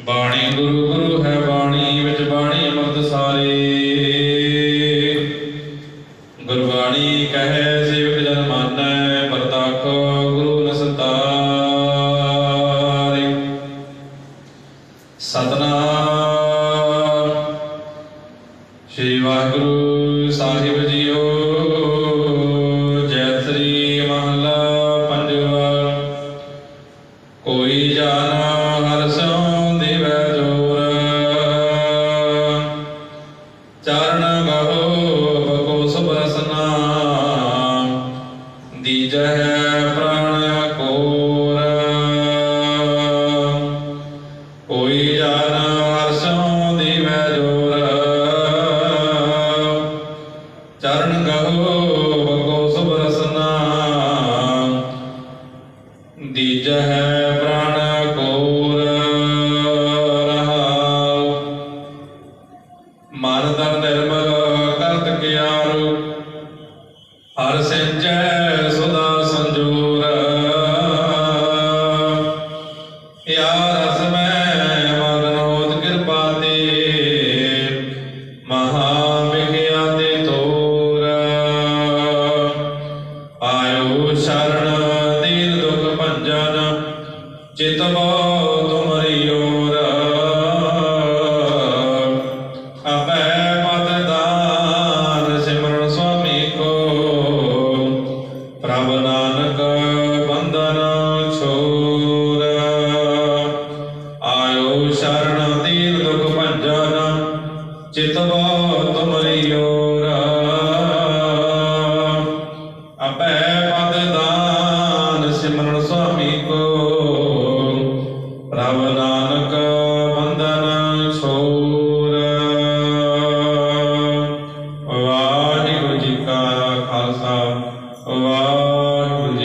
ਬਾਣੀ ਗੁਰੂ ਗੁਰੂ ਹੈ ਬਾਣੀ, ਵਿੱਚ ਬਾਣੀ ਅੰਮ੍ਰਿਤ ਸਾਰੇ। ਗੁਰਬਾਣੀ ਕਹੈ, ਸੇਵਕ ਜਨ ਮਾਨੈ, ਪਰਤਖ ਗੁਰੂ ਨਸਤਾਰੇ। ਸਤਨਾਮ। ਸ੍ਰੀ ਵਾਹਿਗੁਰੂ ਸਾਹਿਬ ਜੀਓ, ਜੈ ਸ੍ਰੀ ਮਹਲਾ ਦੀਜਹਿ ਪ੍ਰਾਣ ਕੋਰ ਕੋਈ ਜਾਣਾ ਹਰ ਸਿਉ ਦੇਵੈ ਜੋਰ ਚਰਨ ਗਹੋ ਬਕੋ ਸੁਬਰਸਨਾ ਦੀਜਹਿ ਪ੍ਰਾਣ ਕੋਰ ਰਹਾਉ ਮਨ ਤਨ ਨਿਰਮਲ ਕਰਤ ਕਿਆਰੂ ਹਰ ਸਿੰਚੈ ਸੁਦਾ ਸੰਜੂਰ। ਯਾ ਰਸ ਮੈਂ ਮਗਨ ਕਿਰਪਾ ਤੇ ਮਹਾ ਵਿਗਿਆ ਤੇ ਤੋਰ। ਆਇਓ ਸ਼ਰਨ ਦੀਨ ਦੁਖ ਭੰਜਨ, ਚਿਤ ਮੋ ਨਾਨਕ ਬੰਧਨ ਛੋਰ ਆਇਓ ਸ਼ਰਨ ਦੀਨ ਦੁਖ ਭੰਜਨ, ਚਿਤ ਮੋ ਤੁਮਰੀ ਓਰ ਆਪੈ ਪਦ ਦਾਨ ਸਿਮਰਨ ਸੁਆਮੀ ਕੋ। ਵਾਹਿਗੁਰੂ